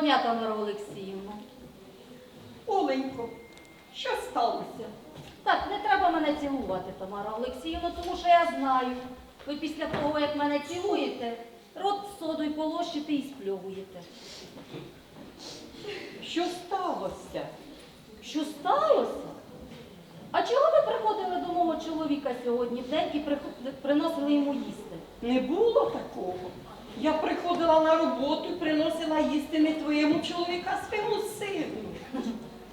дня, Тамара Олексіївна. Оленько, що сталося? Так, не треба мене цілувати, Тамара Олексіївна, тому що я знаю. Ви після того, як мене цілуєте, рот содою полощите і спльовуєте. Що сталося? Що сталося? А чого ви приходили до мого чоловіка сьогодні в день і приносили йому їсти? Не було такого. Я приходила на роботу і приносила їсти не твоєму чоловіка а своєму сину.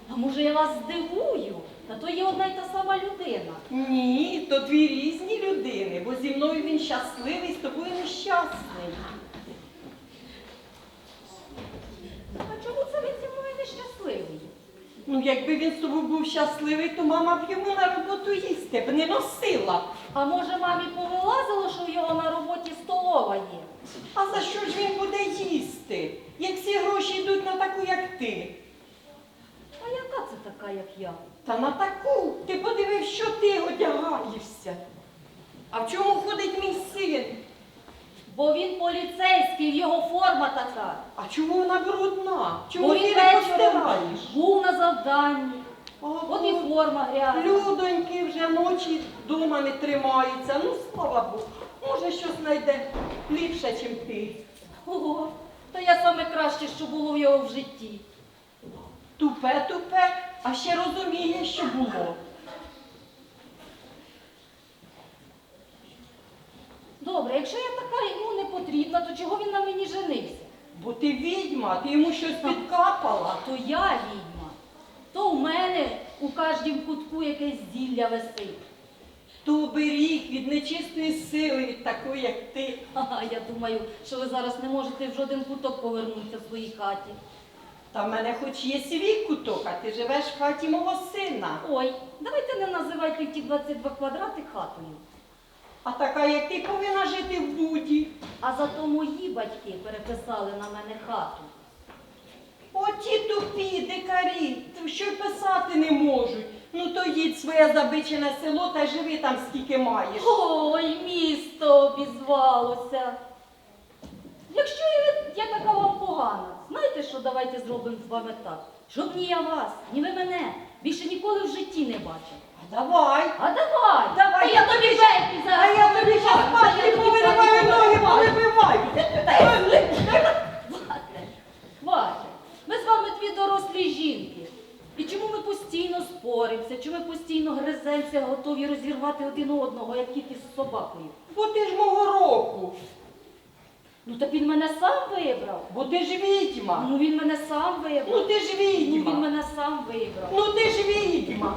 А може я вас здивую? Та то є одна й та сама людина. Ні, то дві різні людини, бо зі мною він щасливий, з тобою нещасний. А чому це він зі мною нещасливий? Ну, якби він з тобою був щасливий, то мама б йому на роботу їсти б не носила. А може мамі повилазило, що в його на роботі столова є? А за що ж він буде їсти, як всі гроші йдуть на таку, як ти? А яка це така, як я? Та на таку ти подивив, що ти одягаєшся. А в чому ходить мій син? Бо він поліцейський, його форма така. А чому вона брудна? Чому Бо ти він не вечором постираєш? був на завданні. От і форма грязна. Людоньки вже ночі вдома не тримаються. Ну, слава Богу. Може, щось знайде ліпше, ніж ти. Ого, то я саме краще, що було в його в житті. Тупе, тупе, а ще розуміє, що було. Добре, якщо я така йому не потрібна, то чого він на мені женився? Бо ти відьма, ти йому щось підкапала. То я відьма. То у мене у кожнім кутку якесь зілля висить. То оберіг від нечистої сили, від такої, як ти. Ага, я думаю, що ви зараз не можете в жоден куток повернутися в своїй хаті. Та в мене хоч є свій куток, а ти живеш в хаті мого сина. Ой, давайте не називайте ті 22 квадрати хатою. А така, як ти, повинна жити в буді. А зато мої батьки переписали на мене хату. Оті тупі дикарі, що й писати не можуть. Ну то їдь своє забичене село та живи там скільки маєш. Ой, місто обізвалося. Якщо я, я така вам погана, знаєте що, давайте зробимо з вами так. Щоб ні я вас, ні ви мене більше ніколи в житті не бачив. А давай. А давай! Давай, Та я тобі тобі бейки А зараз. я тобі повибиваю, щас та я пальці тобі повириваю ноги, повибиваю. повибиваю. Хватить, хватить. Ми з вами дві дорослі жінки. І чому ми постійно чому ми постійно гриземося, готові розірвати один одного, як тільки з собакою? Бо ти ж мого року. Ну так він мене сам вибрав. Бо ти ж відьма. Ну він мене сам Ну вибрав. ти ж Ну він відьма. мене сам вибрав. Ну ти ж відьма.